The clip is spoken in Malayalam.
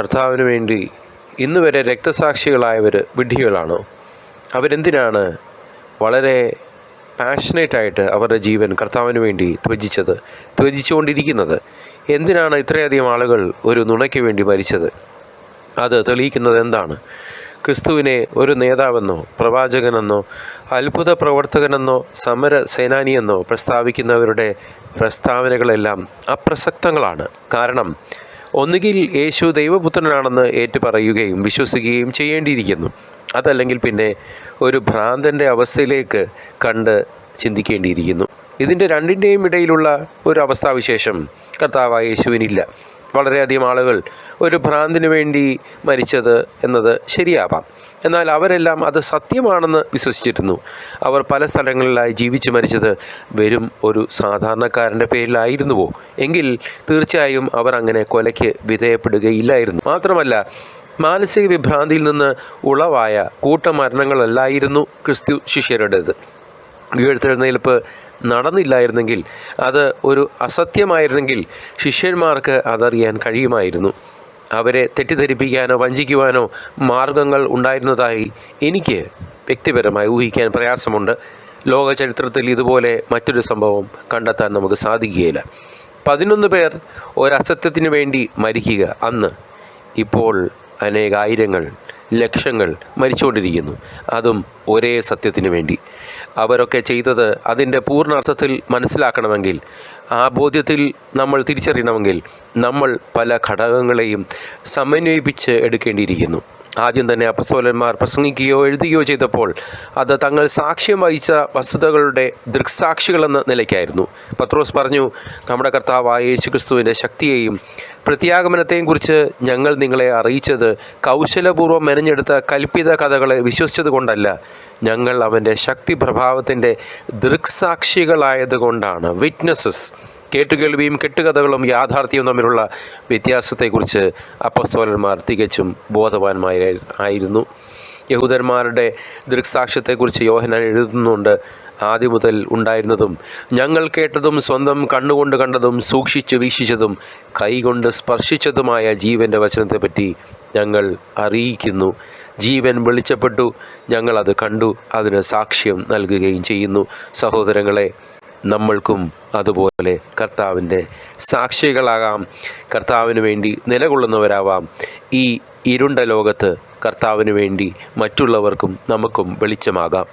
കർത്താവിന് വേണ്ടി ഇന്ന് വരെ രക്തസാക്ഷികളായവർ വിഡ്ഢികളാണോ? അവരെന്തിനാണ് വളരെ പാഷനേറ്റായിട്ട് അവരുടെ ജീവൻ കർത്താവിന് വേണ്ടി ത്വജിച്ചത് ത്വജിച്ചുകൊണ്ടിരിക്കുന്നത് എന്തിനാണ് ഇത്രയധികം ആളുകൾ ഒരു നുണയ്ക്ക് വേണ്ടി മരിച്ചത്? അത് തെളിയിക്കുന്നത് എന്താണ്? ക്രിസ്തുവിനെ ഒരു നേതാവെന്നോ പ്രവാചകനെന്നോ അത്ഭുത പ്രവർത്തകനെന്നോ സമര സേനാനിയെന്നോ പ്രസ്താവിക്കുന്നവരുടെ പ്രസ്താവനകളെല്ലാം അപ്രസക്തങ്ങളാണ്. കാരണം ഒന്നുകിൽ യേശു ദൈവപുത്രനാണെന്ന് ഏറ്റുപറയുകയും വിശ്വസിക്കുകയും ചെയ്യേണ്ടിയിരിക്കുന്നു. അതല്ലെങ്കിൽ പിന്നെ ഒരു ഭ്രാന്തന്റെ അവസ്ഥയിലേക്ക് കണ്ട് ചിന്തിക്കേണ്ടിയിരിക്കുന്നു. ഇതിന്റെ രണ്ടിന്റെയും ഇടയിലുള്ള ഒരു അവസ്ഥാവിശേഷം കർത്താവായ യേശുവിനില്ല. വളരെയധികം ആളുകൾ ഒരു ഭ്രാന്തിനു വേണ്ടി മരിച്ചത് എന്നത് ശരിയാവാം. എന്നാൽ അവരെല്ലാം അത് സത്യമാണെന്ന് വിശ്വസിച്ചിരുന്നു. അവർ പല സ്ഥലങ്ങളിലായി ജീവിച്ചു മരിച്ചത് വെറും ഒരു സാധാരണക്കാരന്റെ പേരിലായിരുന്നുവോ? എങ്കിൽ തീർച്ചയായും അവർ അങ്ങനെ കൊലയ്ക്ക് വിധേയപ്പെടുകയില്ലായിരുന്നു. മാത്രമല്ല മാനസിക വിഭ്രാന്തിയിൽ നിന്ന് ഉളവായ കൂട്ടമരണങ്ങളല്ലായിരുന്നു ക്രിസ്തു ശിഷ്യരുടേത്. ഉയർത്തെഴുന്നേൽപ്പ് നടന്നില്ലായിരുന്നെങ്കിൽ അത് ഒരു അസത്യമായിരുന്നെങ്കിൽ ശിഷ്യന്മാർക്ക് അതറിയാൻ കഴിയുമായിരുന്നു. അവരെ തെറ്റിദ്ധരിപ്പിക്കാനോ വഞ്ചിക്കുവാനോ മാർഗങ്ങൾ ഉണ്ടായിരുന്നതായി എനിക്ക് വ്യക്തിപരമായി ഊഹിക്കാൻ പ്രയാസമുണ്ട്. ലോക ചരിത്രത്തിൽ ഇതുപോലെ മറ്റൊരു സംഭവം കണ്ടെത്താൻ നമുക്ക് സാധിക്കുകയില്ല. പതിനൊന്ന് പേർ ഒരസത്യത്തിന് വേണ്ടി മരിക്കുക അന്ന് ഇപ്പോൾ അനേകായിരങ്ങൾ ലക്ഷങ്ങൾ മരിച്ചുകൊണ്ടിരിക്കുന്നു. അതും ഒരേ സത്യത്തിന് വേണ്ടി. അവരൊക്കെ ചെയ്തത് അതിന്റെ പൂർണാർത്ഥത്തിൽ മനസ്സിലാക്കണമെങ്കിൽ ആ ബോധ്യത്തിൽ നമ്മൾ തിരിച്ചറിയണമെങ്കിൽ നമ്മൾ പല ഘടകങ്ങളെയും സമന്വയിപ്പിച്ച് എടുക്കേണ്ടിയിരിക്കുന്നു. ആദ്യം തന്നെ അപ്പസ്തോലന്മാർ പ്രസംഗിക്കുകയോ എഴുതുകയോ ചെയ്തപ്പോൾ അത് തങ്ങൾ സാക്ഷ്യം വഹിച്ച വസ്തുതകളുടെ ദൃക്സാക്ഷികളെന്ന നിലയ്ക്കായിരുന്നു. പത്രോസ് പറഞ്ഞു നമ്മുടെ കർത്താവായ യേശുക്രിസ്തുവിന്റെ ശക്തിയെയും പ്രത്യാഗമനത്തെയും കുറിച്ച് ഞങ്ങൾ നിങ്ങളെ അറിയിച്ചത് കൗശലപൂർവം മെനഞ്ഞെടുത്ത കൽപ്പിത കഥകളെ വിശ്വസിച്ചത് കൊണ്ടല്ല. ഞങ്ങൾ അവന്റെ ശക്തി പ്രഭാവത്തിന്റെ ദൃക്സാക്ഷികളായതുകൊണ്ടാണ് വിറ്റ്നസ്സസ് കേട്ടുകേൾവിയും കെട്ടുകഥകളും യാഥാർത്ഥ്യവും തമ്മിലുള്ള വ്യത്യാസത്തെക്കുറിച്ച് അപ്പസ്തോലന്മാർ തികച്ചും ബോധവാന്മാരായി ആയിരുന്നു. യഹൂദന്മാരുടെ ദൃക്സാക്ഷ്യത്തെക്കുറിച്ച് യോഹനാൻ എഴുതുന്നുണ്ട് ആദ്യം മുതൽ ഉണ്ടായിരുന്നതും. ഞങ്ങൾ കേട്ടതും സ്വന്തം കണ്ണുകൊണ്ട് കണ്ടതും സൂക്ഷിച്ച് വീക്ഷിച്ചതും കൈകൊണ്ട് സ്പർശിച്ചതുമായ ജീവന്റെ വചനത്തെപ്പറ്റി ഞങ്ങൾ അറിയിക്കുന്നു. ജീവൻ വെളിച്ചപ്പെട്ടു. ഞങ്ങളത് കണ്ടു. അതിന് സാക്ഷ്യം നൽകുകയും ചെയ്യുന്നു. സഹോദരങ്ങളെ നമ്മൾക്കും അതുപോലെ കർത്താവിന്റെ സാക്ഷികളാകാം. കർത്താവിന് വേണ്ടി നിലകൊള്ളുന്നവരാവാം. ഈ ഇരുണ്ട ലോകത്ത് കർത്താവിന് വേണ്ടി മറ്റുള്ളവർക്കും നമുക്കും വെളിച്ചമാകാം.